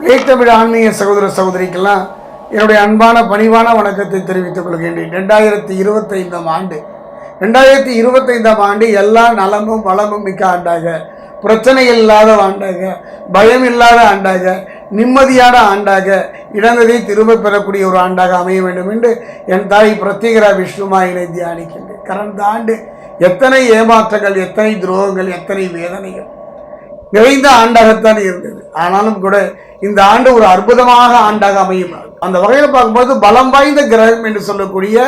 தமிழ் ஆன்மீக சகோதர சகோதரிக்கெல்லாம் என்னுடைய அன்பான பணிவான வணக்கத்தை தெரிவித்துக் கொள்கின்றேன். ரெண்டாயிரத்தி இருபத்தைந்தாம் ஆண்டு. ரெண்டாயிரத்தி இருபத்தைந்தாம் ஆண்டு எல்லா நலமும் வளமும் மிக்க ஆண்டாக பிரச்சனை இல்லாத ஆண்டாக பயம் இல்லாத ஆண்டாக நிம்மதியான ஆண்டாக இழந்ததை திரும்ப பெறக்கூடிய ஒரு ஆண்டாக அமைய வேண்டும் என்று என் தாய் பிரத்யேகரா விஷ்ணுமாயினை தியானிக்கின்றேன். கடந்த ஆண்டு எத்தனை ஏமாற்றங்கள் எத்தனை துரோகங்கள் எத்தனை வேதனைகள் நிறைந்த ஆண்டாகத்தான் இருந்தது. ஆனாலும் கூட இந்த ஆண்டு ஒரு அற்புதமாக ஆண்டாக அமையும். அந்த வகையில் பார்க்கும்போது பலம் வாய்ந்த கிரகம் என்று சொல்லக்கூடிய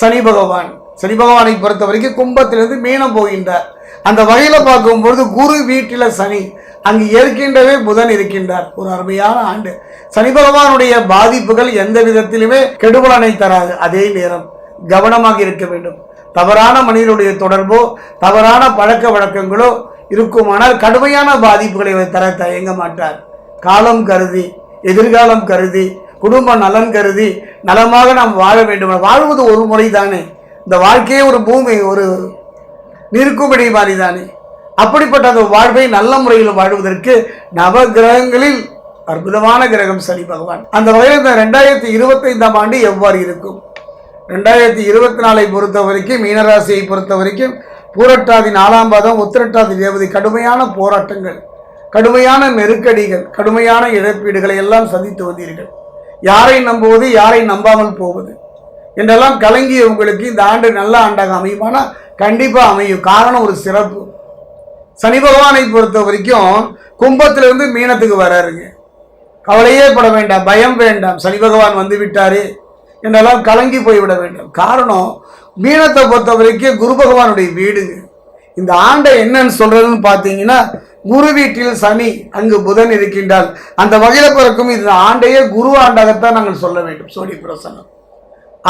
சனி பகவான். சனி பகவானை பொறுத்த வரைக்கும் கும்பத்திலிருந்து மீனம் போகின்றார் அந்த வகையில் பார்க்கும்பொழுது குரு வீட்டில் சனி. அங்கு ஏற்கின்றவே புதன் இருக்கின்றார். ஒரு அருமையான ஆண்டு. சனி பகவானுடைய பாதிப்புகள் எந்த விதத்திலுமே கெடுபலனை தராது. அதே நேரம் கவனமாக இருக்க வேண்டும். தவறான மனிதனுடைய தொடர்போ தவறான பழக்க வழக்கங்களோ இருக்குமானால் கடுமையான பாதிப்புகளை அவர் தர தயங்க மாட்டார். காலம் கருதி எதிர்காலம் கருதி குடும்ப நலன் கருதி நலமாக நாம் வாழ வேண்டும். வாழ்வது ஒரு முறை தானே இந்த வாழ்க்கையே ஒரு பூமி ஒரு நிற்கும்படி மாதிரி தானே அப்படிப்பட்ட அந்த வாழ்வை நல்ல முறையில் வாழ்வதற்கு நவ கிரகங்களில் அற்புதமான கிரகம் சனி பகவான். அந்த வகையில் இந்த ரெண்டாயிரத்தி இருபத்தைந்தாம் ஆண்டு எவ்வாறு இருக்கும்? ரெண்டாயிரத்தி இருபத்தி நாலை பொறுத்த வரைக்கும் மீனராசியை பொறுத்த வரைக்கும் பூரட்டாதி நாலாம் பாதம் உத்திரட்டாதி தேவதை கடுமையான போராட்டங்கள் கடுமையான நெருக்கடிகள் கடுமையான இழப்பீடுகளை எல்லாம் சந்தித்து வந்தீர்கள். யாரை நம்புவது யாரை நம்பாமல் போவது? என்றெல்லாம் கலங்கிய உங்களுக்கு இந்த ஆண்டு நல்ல ஆண்டாக அமையுமானா? கண்டிப்பாக அமையும். காரணம் ஒரு சிறப்பு. சனி பகவானை பொறுத்த வரைக்கும் கும்பத்திலிருந்து மீனத்துக்கு வராருங்க. கவலையே பட வேண்டாம் பயம் வேண்டாம். சனி பகவான் வந்து விட்டாரே. என்றெல்லாம் கலங்கி போய்விட வேண்டும். காரணம் மீனத்தை பொறுத்த வரைக்கும் குரு பகவானுடைய வீடுங்க. இந்த ஆண்டை என்னன்னு சொல்றதுன்னு பார்த்தீங்கன்னா குரு வீட்டில் சனி அங்கு புதன் இருக்கின்றால் அந்த வகையில் பிறக்கும் இந்த ஆண்டையே குரு ஆண்டாகத்தான் நாங்கள் சொல்ல வேண்டும். சூரிய பிரசன்னம்.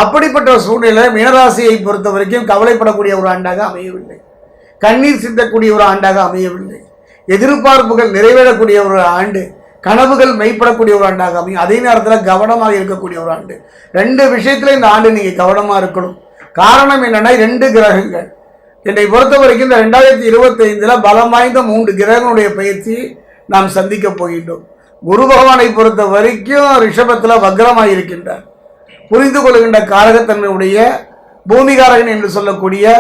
அப்படிப்பட்ட சூழ்நிலை மீனராசியை பொறுத்த வரைக்கும் கவலைப்படக்கூடிய ஒரு ஆண்டாக அமையவில்லை. கண்ணீர் சிந்தக்கூடிய ஒரு ஆண்டாக அமையவில்லை. எதிர்பார்ப்புகள் நிறைவேறக்கூடிய ஒரு ஆண்டு கனவுகள் மெய்ப்படக்கூடிய ஒரு ஆண்டாக அமையும். அதே நேரத்தில் கவனமாக இருக்கக்கூடிய ஒரு ஆண்டு. ரெண்டு விஷயத்தில் இந்த ஆண்டு நீங்கள் கவனமாக இருக்கணும். காரணம் என்னன்னா ரெண்டு கிரகங்கள். என்னை பொறுத்த வரைக்கும் இந்த ரெண்டாயிரத்தி இருபத்தைந்தில் பலம் வாய்ந்த மூன்று கிரகங்களுடைய பயிற்சி நாம் சந்திக்க போகின்றோம். குரு பகவானை பொறுத்த வரைக்கும் ரிஷபத்தில் வக்ரமாக இருக்கின்றார். புரிந்து கொள்கின்ற காரகத்தன்மையுடைய பூமிகாரகன் என்று சொல்லக்கூடிய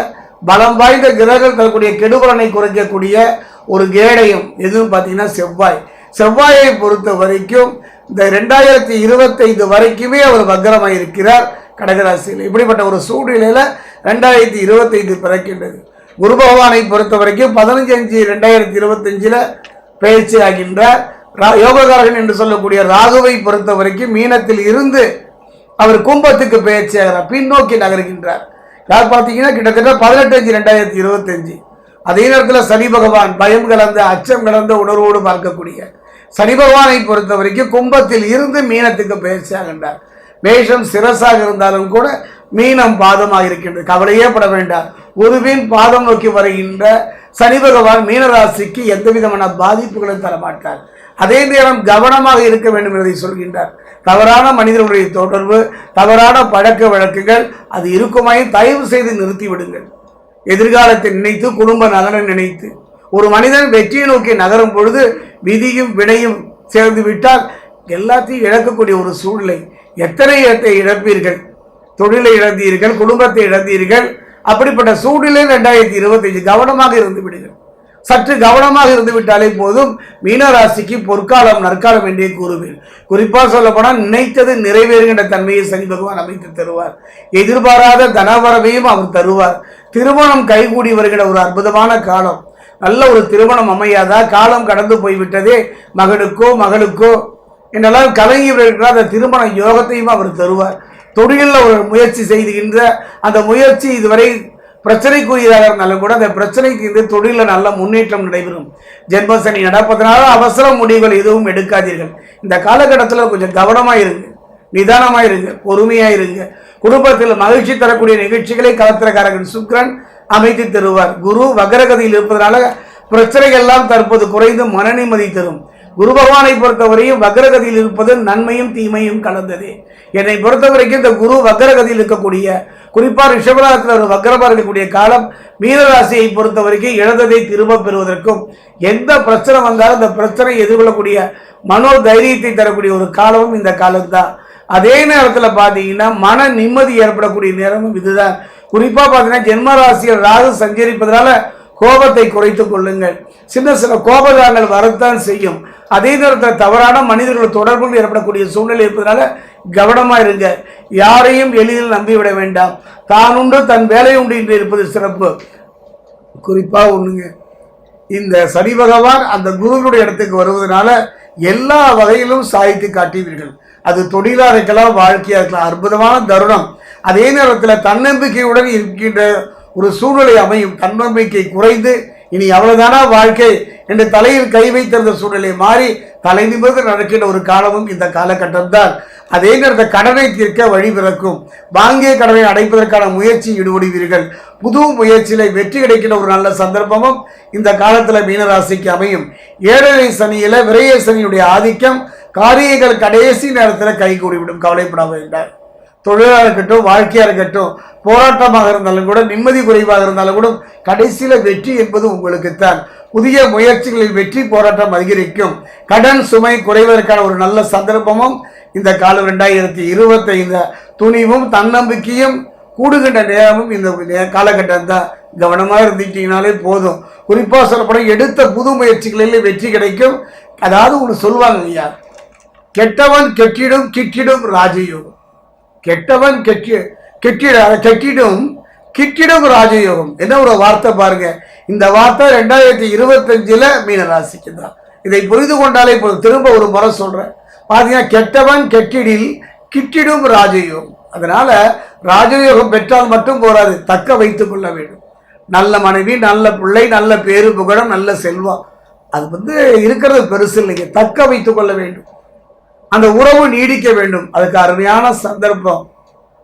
பலம் வாய்ந்த கிரகங்கள் தரக்கூடிய கெடுபலனை குறைக்கக்கூடிய ஒரு கேடயம் எதுவும் பார்த்தீங்கன்னா செவ்வாய். செவ்வாயை பொறுத்த வரைக்கும் இந்த ரெண்டாயிரத்தி இருபத்தைந்து வரைக்குமே அவர் வக்ரமாக இருக்கிறார். கடகராசியில். இப்படிப்பட்ட ஒரு சூழ்நிலையில் ரெண்டாயிரத்தி இருபத்தைந்து பிறக்கின்றது. குரு பகவானை பொறுத்த வரைக்கும் பதினஞ்சு அஞ்சு ரெண்டாயிரத்தி இருபத்தஞ்சில் பயிற்சி ஆகின்றார் ரா- யோககாரகன் என்று சொல்லக்கூடிய ராகுவை பொறுத்த வரைக்கும் மீனத்தில் இருந்து அவர் கும்பத்துக்கு பயிற்சி ஆகிறார் பின்னோக்கி நகர்கின்றார். யார் பார்த்தீங்கன்னா கிட்டத்தட்ட பதினெட்டு அஞ்சு ரெண்டாயிரத்தி இருபத்தஞ்சு. அதே நேரத்தில் சனி பகவான் பயம் கலந்த அச்சம் கலந்த உணர்வோடு பார்க்கக்கூடிய சனி பகவானை பொறுத்த வரைக்கும் கும்பத்தில் இருந்து மீனத்துக்கு பயிற்சி ஆகின்றார். மேஷம் சிரசாக இருந்தாலும் கூட மீனம் பாதமாக இருக்கின்றது கவலையே பட வேண்டாம். குருவின் பாதம் நோக்கி வருகின்ற சனி பகவான் மீனராசிக்கு எந்த விதமான பாதிப்புகளும் தரமாட்டார். அதே நேரம் கவனமாக இருக்க வேண்டும் என்பதை சொல்கின்றார். தவறான மனிதர்களுடைய தொடர்பு தவறான பழக்க வழக்குகள் அது இருக்குமாயின் தயவு செய்து நிறுத்தி விடுங்கள். எதிர்காலத்தை நினைத்து குடும்ப நலனை நினைத்து. ஒரு மனிதன் வெற்றியை நோக்கி நகரும் பொழுது விதியும் வினையும் சேர்ந்து விட்டால் எல்லாத்தையும் இழக்கக்கூடிய ஒரு சூழ்நிலை எத்தனை இடத்தை இழப்பீர்கள் தொழிலை இழந்தீர்கள் குடும்பத்தை இழந்தீர்கள் அப்படிப்பட்ட சூழ்நிலை ரெண்டாயிரத்தி இருபத்தஞ்சு கவனமாக இருந்து விடுங்கள். சற்று கவனமாக இருந்து விட்டாலே போதும். மீனராசிக்கு பொற்காலம் நற்காலம் என்றே கூறுவேன் குறிப்பாக சொல்லப்போனால் நினைத்தது நிறைவேறுகின்ற தன்மையை சனி பகவான் அமைத்து தருவார். எதிர்பாராத தனவரவையும் அவர் தருவார். திருமணம் கைகூடி வருகிற ஒரு அற்புதமான காலம். நல்ல ஒரு திருமணம் அமையாதா? காலம் கடந்து போய்விட்டதே. மகனுக்கோ மகளுக்கோ என்னெல்லாம் கலங்கி வருகிற அந்த திருமண யோகத்தையும் அவர் தருவார். தொழிலில் ஒரு முயற்சி செய்துகின்ற அந்த முயற்சி இதுவரை பிரச்சனைக்குரியதாக இருந்தாலும் கூட அந்த பிரச்சனைக்கு இந்த தொழிலில் நல்ல முன்னேற்றம் நடைபெறும். ஜென்மசனி நடப்பதனால அவசர முடிவுகள் எதுவும் எடுக்காதீர்கள். இந்த காலகட்டத்தில் கொஞ்சம் கவனமாக இருங்க. நிதானமாக இருங்க. பொறுமையாக இருங்க. குடும்பத்தில் மகிழ்ச்சி தரக்கூடிய நிகழ்ச்சிகளை கலத்திரக்காரர்கள் சுக்ரன் அமைத்து தருவார். குரு வகரகதியில் இருப்பதனால பிரச்சனைகள் எல்லாம் தற்போது குறைந்து மன நிம்மதி தரும். குரு பகவானை பொறுத்தவரையும் வக்ரகதியில் இருப்பது நன்மையும் தீமையும் கலந்தது. என்னை பொறுத்தவரைக்கும் இந்த குரு வக்ரகதியில் இருக்கக்கூடிய குறிப்பாக ரிஷபராசத்தில் ஒரு வக்ரமாக இருக்கக்கூடிய காலம் மீனராசியை பொறுத்த வரைக்கும் இழந்ததை திரும்ப பெறுவதற்கும் எந்த பிரச்சனை வந்தாலும் அந்த பிரச்சனை எதிர்கொள்ளக்கூடிய மனோ தைரியத்தை தரக்கூடிய ஒரு காலமும் இந்த காலம்தான். அதே நேரத்தில் பார்த்தீங்கன்னா மன நிம்மதி ஏற்படக்கூடிய நேரமும் இதுதான். குறிப்பாக பார்த்தீங்கன்னா ஜென்மராசியில் ராகு சஞ்சரிப்பதனால கோபத்தை குறைத்து கொள்ளுங்கள். சின்ன சில கோபதாங்கள் வரத்தான் செய்யும். அதே நேரத்தில் தவறான மனிதர்கள் தொடர்புகள் ஏற்படக்கூடிய சூழ்நிலை இருப்பதனால கவனமாக இருங்க. யாரையும் எளிதில் நம்பிவிட வேண்டாம். தான் உண்டு தன் வேலை உண்டு என்று இருப்பது சிறப்பு. குறிப்பாக ஒன்றுங்க இந்த சனி பகவான் அந்த குருவினுடைய இடத்துக்கு வருவதனால எல்லா வகையிலும் சாய்த்து காட்டுவீர்கள் அது தொழிலாக இருக்கலாம் வாழ்க்கையாக இருக்கலாம். அற்புதமான தருணம். அதே நேரத்தில் தன்னம்பிக்கையுடன் இருக்கின்ற ஒரு சூழ்நிலை அமையும். தன்னம்பிக்கை குறைந்து இனி அவ்வளவுதானா வாழ்க்கை? என்று தலையில் கை வைத்திருந்த சூழ்நிலை மாறி தலை நிமிர்ந்து நடக்கின்ற ஒரு காலமும் இந்த காலகட்டம்தான். அதே நேரத்தில் கடனை தீர்க்க வழி பிறக்கும். வாங்கிய கடனை அடைப்பதற்கான முயற்சி ஈடுபடுவீர்கள். புது முயற்சியில வெற்றி கிடைக்கின்ற ஒரு நல்ல சந்தர்ப்பமும் இந்த காலத்தில் மீனராசிக்கு அமையும். ஏழரை சனியில் விரைய சனியுடைய ஆதிக்கம் காரியங்கள் கடைசி நேரத்தில் கைகூடிவிடும் கவலைப்பட வேண்டாம் தொழிலாக இருக்கட்டும் வாழ்க்கையாக இருக்கட்டும் போராட்டமாக இருந்தாலும் கூட நிம்மதி குறைவாக இருந்தாலும் கூட கடைசியில் வெற்றி என்பது உங்களுக்குத்தான். புதிய முயற்சிகளில் வெற்றி போராட்டம் அதிகரிக்கும். கடன் சுமை குறைவதற்கான ஒரு நல்ல சந்தர்ப்பமும் இந்த காலம் ரெண்டாயிரத்தி இருபத்தைந்து துணிவும் தன்னம்பிக்கையும் கூடுகின்ற நேரமும் இந்த காலகட்டம் தான். கவனமாக இருந்துட்டீங்கனாலே போதும். குறிப்பாக சொல்லப்படும் எடுத்த புது முயற்சிகளில் வெற்றி கிடைக்கும். அதாவது ஒன்று சொல்லுவாங்க ஐயா கெட்டவன் கெட்டிடும் கிட்டிடும் ராஜயோகம். கெட்டவன் கெட்டி கெட்டிட கெட்டிடும் கிட்டிடும் ராஜயோகம். என்ன ஒரு வார்த்தை பாருங்க. இந்த வார்த்தை ரெண்டாயிரத்தி இருபத்தஞ்சில் மீனராசிக்கு தான். இதை புரிந்து கொண்டாலே இப்போ திரும்ப ஒரு முறை சொல்கிறேன் பார்த்தீங்கன்னா கெட்டவன் கெட்டிடில் கிட்டிடும் ராஜயோகம். அதனால் ராஜயோகம் பெற்றால் மட்டும் போராது. தக்க வைத்து கொள்ள வேண்டும். நல்ல மனைவி நல்ல பிள்ளை நல்ல பேரு புகழம் நல்ல செல்வம். அது வந்து இருக்கிறது பெருசு இல்லைங்க. தக்க வைத்து கொள்ள வேண்டும். அந்த உறவு நீடிக்க வேண்டும். அதுக்கு அருமையான சந்தர்ப்பம்.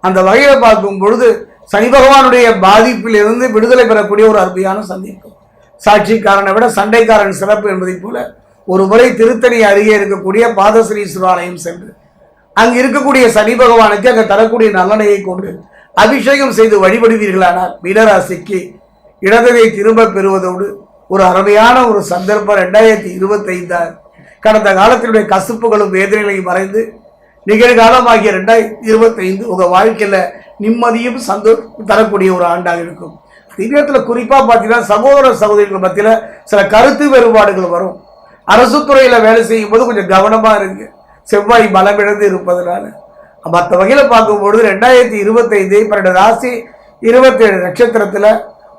அந்த வகையில் பார்க்கும் பொழுது சனி பகவானுடைய பாதிப்பிலிருந்து விடுதலை பெறக்கூடிய ஒரு அருமையான சந்திப்பு சாட்சிக்காரனை விட சண்டைக்காரன் சிறப்பு என்பதைப் போல ஒரு முறை திருத்தணி அருகே இருக்கக்கூடிய பாதஸ்ரீ ஆலயம் சென்று அங்கு இருக்கக்கூடிய சனி பகவானுக்கு அங்கே தரக்கூடிய நல்லனையை கொண்டு அபிஷேகம் செய்து வழிபடுவீர்களானால் மீனராசிக்கு இடதை திரும்ப பெறுவதோடு ஒரு அருமையான ஒரு சந்தர்ப்பம் ரெண்டாயிரத்தி இருபத்தைந்தார் கடந்த காலத்தினுடைய கசுப்புகளும் வேதனைகளையும் மறைந்து நிகழ்காலமாகிய ரெண்டாயிரத்தி இருபத்தைந்து உங்கள் வாழ்க்கையில் நிம்மதியும் சந்தோஷம் தரக்கூடிய ஒரு ஆண்டாக இருக்கும். அதே குறிப்பாக பார்த்தீங்கன்னா சகோதர சகோதரிகள் மத்தியில் சில கருத்து வேறுபாடுகள் வரும். அரசு துறையில் வேலை செய்யும் போது கொஞ்சம் கவனமாக இருங்க. செவ்வாய் பலமிழந்து இருப்பதனால. மற்ற வகையில் பார்க்கும்பொழுது ரெண்டாயிரத்தி இருபத்தைந்து பன்னெண்டு ராசி இருபத்தேழு நட்சத்திரத்தில்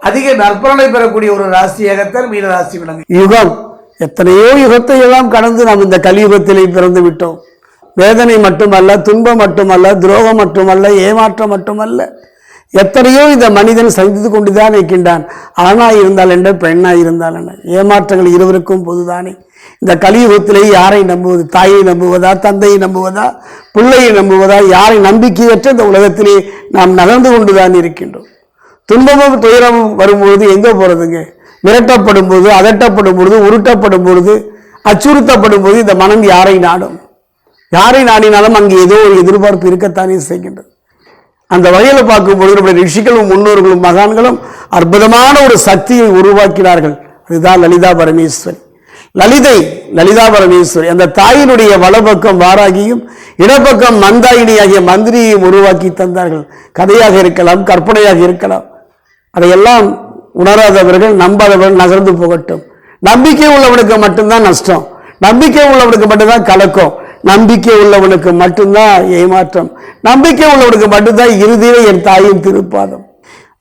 அதிக நற்பலனை பெறக்கூடிய ஒரு ராசியாகத்தான் மீன ராசி விளங்கு யுகம். எத்தனையோ யுகத்தை எல்லாம் கடந்து நாம் இந்த கலியுகத்திலே பிறந்து விட்டோம். வேதனை மட்டுமல்ல துன்பம் மட்டுமல்ல துரோகம் மட்டுமல்ல ஏமாற்றம் மட்டுமல்ல. எத்தனையோ இந்த மனிதன் சந்தித்து கொண்டுதான் இருக்கின்றான். ஆணா இருந்தால் என்ன பெண்ணாய் இருந்தால் என்ன? ஏமாற்றங்கள் இருவருக்கும் பொதுதானே. இந்த கலியுகத்திலே யாரை நம்புவது? தாயை நம்புவதா தந்தையை நம்புவதா பிள்ளையை நம்புவதா? யாரை நம்பிக்கையற்ற இந்த உலகத்திலே நாம் நகர்ந்து கொண்டுதான் இருக்கின்றோம். துன்பமும் துயரமும் வரும்பொழுது எங்கே போகிறதுங்க மிரட்டப்படும் பொழுது அதட்டப்படும் பொழுது உருட்டப்படும் பொழுது அச்சுறுத்தப்படும் போது இந்த மனம் யாரை நாடும்? யாரை நாடினாலும் அங்கே ஏதோ ஒரு எதிர்பார்ப்பு இருக்கத்தானே செய்கின்றது. அந்த வகையில் பார்க்கும்பொழுது நம்முடைய ரிஷிகளும் முன்னோர்களும் மகான்களும் அற்புதமான ஒரு சக்தியை உருவாக்கினார்கள். அதுதான் லலிதா பரமேஸ்வரி. லலிதை லலிதா பரமேஸ்வரி அந்த தாயினுடைய வலப்பக்கம் வாராகியும் இடப்பக்கம் மந்தாயினி ஆகிய மந்திரியையும் உருவாக்கி தந்தார்கள். கதையாக இருக்கலாம் கற்பனையாக இருக்கலாம். அதையெல்லாம் உணராதவர்கள் நம்பாதவர்கள் நகர்ந்து போகட்டும். நம்பிக்கை உள்ளவனுக்கு மட்டும்தான் நஷ்டம். நம்பிக்கை உள்ளவனுக்கு மட்டும்தான் கலக்கம். நம்பிக்கை உள்ளவனுக்கு மட்டும்தான் ஏமாற்றம். நம்பிக்கை உள்ளவனுக்கு மட்டும்தான் இறுதியே என் தாயின் திருப்பாதம்.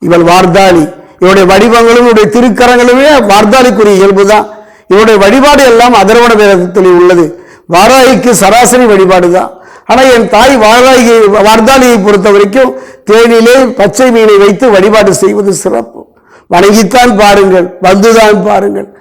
இவள் வார்தாளி. இவருடைய வடிவங்களும் இவருடைய திருக்கரங்களுமே வார்தாளிக்குரிய இயல்பு தான் இவருடைய வழிபாடு எல்லாம் அதர்வண வேதத்தில் உள்ளது. வாராய்க்கு சராசரி வழிபாடு தான் ஆனால் என் தாய் வாராகி வார்தாளியை பொறுத்த வரைக்கும் தேனிலே பச்சை மீனை வைத்து வழிபாடு செய்வது சிறப்பு. வணங்கித்தான் பாருங்கள் வந்துதான் பாருங்கள்.